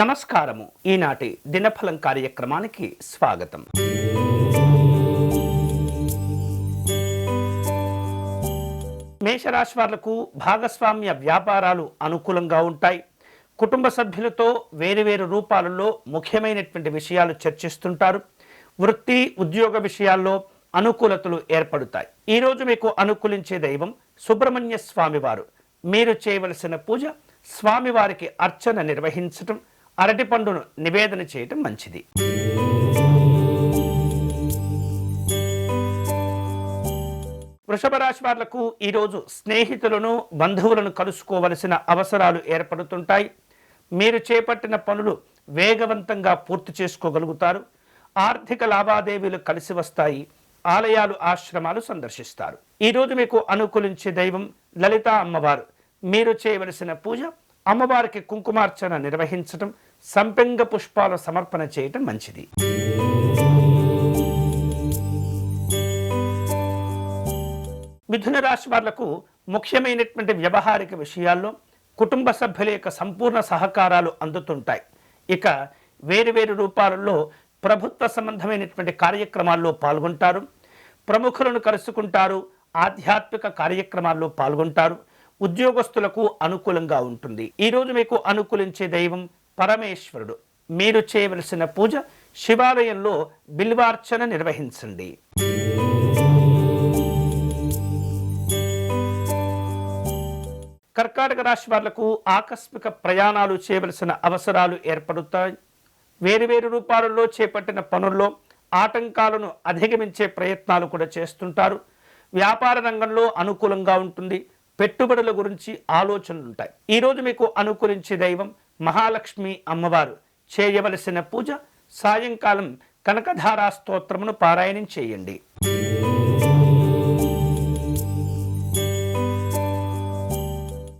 నమస్కారము. ఈనాటి దినఫలం కార్యక్రమానికి స్వాగతం. మేషరాశి వాళ్ళకు భాగస్వామ్య వ్యాపారాలు అనుకూలంగా ఉంటాయి. కుటుంబ సభ్యులతో వేరువేరు రూపాలలో ముఖ్యమైనటువంటి విషయాలు చర్చిస్తుంటారు. వృత్తి ఉద్యోగ విషయాల్లో అనుకూలతలు ఏర్పడతాయి. ఈరోజు మీకు అనుకూలించే దైవం సుబ్రహ్మణ్య స్వామివారు. మీరు చేయవలసిన పూజ స్వామివారికి అర్చన నిర్వహించటం అరటిపండును నివేదన చేయటం మంచిది. వృషభ రాశి వాళ్ళకు ఈరోజు స్నేహితులను బంధువులను కలుసుకోవలసిన అవసరాలు ఏర్పడుతుంటాయి. మీరు చేపట్టిన పనులు వేగవంతంగా పూర్తి చేసుకోగలుగుతారు. ఆర్థిక లావాదేవీలు కలిసి వస్తాయి. ఆలయాలు ఆశ్రమాలు సందర్శిస్తారు. ఈరోజు మీకు అనుకూలించే దైవం లలిత అమ్మవారు. మీరు చేయవలసిన పూజ? అమ్మవారికి కుంకుమార్చన నిర్వహించటం సంపెంగ పుష్పాల సమర్పణ చేయటం మంచిది. మిథున రాశి వాళ్ళకు ముఖ్యమైనటువంటి వ్యవహారిక విషయాల్లో కుటుంబ సభ్యుల యొక్క సంపూర్ణ సహకారాలు అందుతుంటాయి. ఇక వేరువేరు రూపాలలో ప్రభుత్వ సంబంధమైనటువంటి కార్యక్రమాల్లో పాల్గొంటారు. ప్రముఖులను కలుసుకుంటారు. ఆధ్యాత్మిక కార్యక్రమాల్లో పాల్గొంటారు. ఉద్యోగస్తులకు అనుకూలంగా ఉంటుంది. ఈరోజు మీకు అనుకూలించే దైవం పరమేశ్వరుడు. మీరు చేయవలసిన పూజ శివాలయంలో బిల్వార్చన నిర్వహించండి. కర్కాటక రాశి వాళ్ళకు ఆకస్మిక ప్రయాణాలు చేయవలసిన అవసరాలు ఏర్పడుతాయి. వేరువేరు రూపాలలో చేపట్టిన పనుల్లో ఆటంకాలను అధిగమించే ప్రయత్నాలు కూడా చేస్తుంటారు. వ్యాపార రంగంలో అనుకూలంగా ఉంటుంది. పెట్టుబడుల గురించి ఆలోచనలు ఉంటాయి. ఈరోజు మీకు అనుకూలించే దైవం మహాలక్ష్మి అమ్మవారు. చేయవలసిన పూజ సాయంకాలం కనకధారా స్తోత్రమును పారాయణం చేయండి.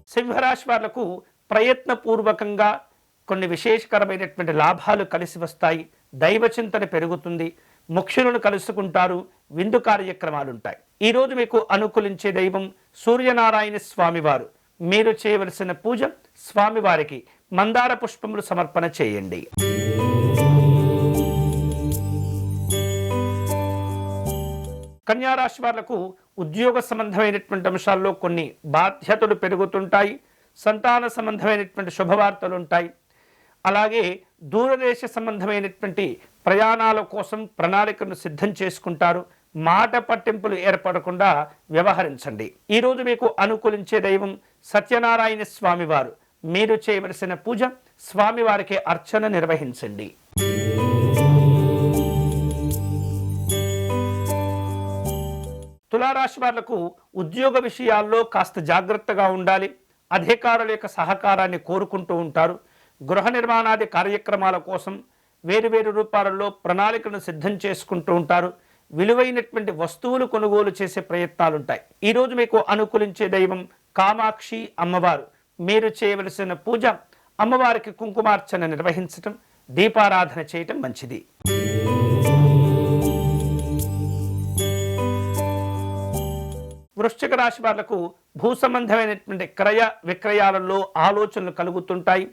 సింహరాశి వాళ్ళకు ప్రయత్నపూర్వకంగా కొన్ని విశేషకరమైనటువంటి లాభాలు కలిసి వస్తాయి. దైవ చింతన పెరుగుతుంది. ముఖ్యులను కలుసుకుంటారు. విందు కార్యక్రమాలు ఉంటాయి ఈరోజు మీకు అనుకూలించే దైవం సూర్యనారాయణ స్వామివారు. మీరు చేయవలసిన పూజ స్వామివారికి మందార పుష్పములు సమర్పణ చేయండి. కన్యారాశి వాళ్ళకు ఉద్యోగ సంబంధమైనటువంటి అంశాల్లో కొన్ని బాధ్యతలు పెరుగుతుంటాయి. సంతాన సంబంధమైనటువంటి శుభవార్తలు ఉంటాయి అలాగే దూరదేశ సంబంధమైనటువంటి ప్రయాణాల కోసం ప్రణాళికను సిద్ధం చేసుకుంటారు. మాట పట్టింపులు ఏర్పడకుండా వ్యవహరించండి. ఈరోజు మీకు అనుకూలించే దైవం సత్యనారాయణ స్వామివారు. మీరు చేయవలసిన పూజ స్వామివారికి అర్చన నిర్వహించండి. తులారాశి వాళ్ళకు ఉద్యోగ విషయాల్లో కాస్త జాగ్రత్తగా ఉండాలి. అధికారుల యొక్క సహకారాన్ని కోరుకుంటూ ఉంటారు. గృహ నిర్మాణాది కార్యక్రమాల కోసం వేరువేరు రూపాలలో ప్రణాళికను సిద్ధం చేసుకుంటూ ఉంటారు. విలువైనటువంటి వస్తువులు కొనుగోలు చేసే ప్రయత్నాలు ఉంటాయి ఈరోజు మీకు అనుకూలించే దైవం కామాక్షి అమ్మవారు. మీరు చేయవలసిన పూజ అమ్మవారికి కుంకుమార్చన నిర్వహించటం దీపారాధన చేయటం మంచిది. వృశ్చిక రాశి వాళ్ళకు భూ సంబంధమైనటువంటి క్రయ విక్రయాలలో ఆలోచనలు కలుగుతుంటాయి.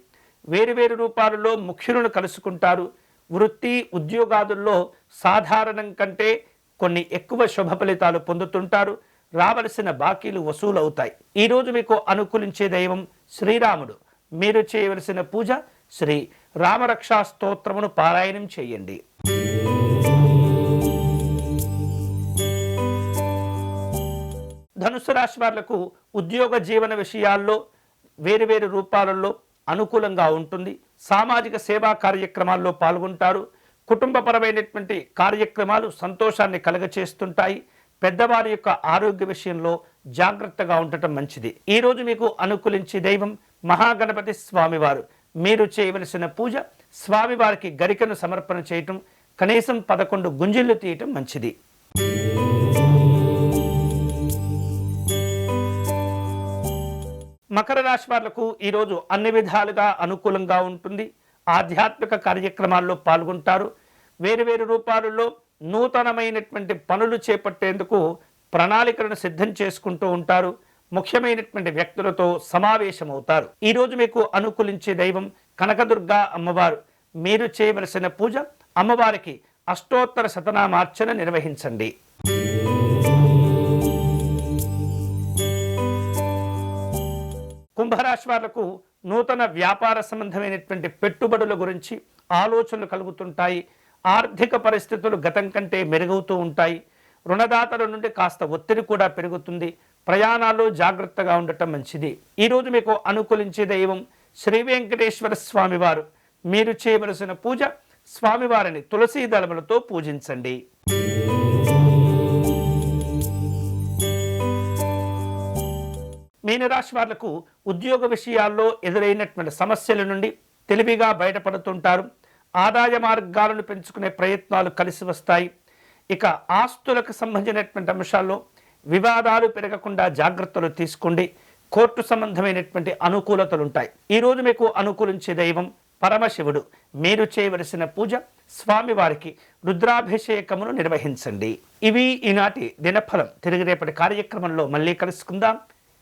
వేరువేరు రూపాలలో ముఖ్యులను కలుసుకుంటారు. వృత్తి ఉద్యోగాదుల్లో సాధారణం కంటే కొన్ని ఎక్కువ శుభ ఫలితాలు పొందుతుంటారు. రావలసిన బాకీలు వసూలవుతాయి. ఈరోజు మీకు అనుకూలించే దైవం శ్రీరాముడు. మీరు చేయవలసిన పూజ శ్రీ రామరక్షా స్తోత్రమును పారాయణం చేయండి. ధనుసు రాశి వాళ్ళకు ఉద్యోగ జీవన విషయాల్లో వేరువేరు రూపాలలో అనుకూలంగా ఉంటుంది. సామాజిక సేవా కార్యక్రమాల్లో పాల్గొంటారు. కుటుంబపరమైనటువంటి కార్యక్రమాలు సంతోషాన్ని కలగచేస్తుంటాయి. పెద్దవారి యొక్క ఆరోగ్య విషయంలో జాగ్రత్తగా ఉండటం మంచిది. ఈరోజు మీకు అనుకూలించే దైవం మహాగణపతి స్వామివారు. మీరు చేయవలసిన పూజ స్వామివారికి గరికను సమర్పణ చేయటం కనీసం పదకొండు గుంజిళ్ళు తీయటం మంచిది. మకర రాశి వాళ్ళకు ఈరోజు అన్ని విధాలుగా అనుకూలంగా ఉంటుంది. ఆధ్యాత్మిక కార్యక్రమాల్లో పాల్గొంటారు. వేరు వేరు రూపాలలో నూతనమైనటువంటి పనులు చేపట్టేందుకు ప్రణాళికలను సిద్ధం చేసుకుంటూ ఉంటారు. ముఖ్యమైనటువంటి వ్యక్తులతో సమావేశమవుతారు. ఈరోజు మీకు అనుకూలించే దైవం కనకదుర్గ అమ్మవారు. మీరు చేయవలసిన పూజ అమ్మవారికి అష్టోత్తర శతనామార్చన నిర్వహించండి. కుంభరాశి వాళ్ళకు నూతన వ్యాపార సంబంధమైనటువంటి పెట్టుబడుల గురించి ఆలోచనలు కలుగుతుంటాయి. ఆర్థిక పరిస్థితులు గతం కంటే మెరుగవుతూ ఉంటాయి. రుణదాతల నుండి కాస్త ఒత్తిడి కూడా పెరుగుతుంది. ప్రయాణాల్లో జాగ్రత్తగా ఉండటం మంచిది. ఈరోజు మీకు అనుకూలించే దైవం శ్రీ వెంకటేశ్వర స్వామివారు. మీరు చేయవలసిన పూజ స్వామివారిని తులసీ దళములతో పూజించండి. మీనరాశి వాళ్ళకు ఉద్యోగ విషయాల్లో ఎదురైనటువంటి సమస్యల నుండి తెలివిగా బయటపడుతుంటారు. ఆదాయ మార్గాలను పెంచుకునే ప్రయత్నాలు కలిసి వస్తాయి. ఇక ఆస్తులకు సంబంధించినటువంటి అంశాల్లో వివాదాలు పెరగకుండా జాగ్రత్తలు తీసుకోండి. కోర్టు సంబంధమైనటువంటి అనుకూలతలు ఉంటాయి ఈరోజు మీకు అనుకూలించే దైవం పరమశివుడు. మీరు చేయవలసిన పూజ స్వామివారికి రుద్రాభిషేకమును నిర్వహించండి. ఇవి ఈనాటి దినఫలం. తిరిగి రేపటి కార్యక్రమంలో మళ్ళీ కలుసుకుందాం.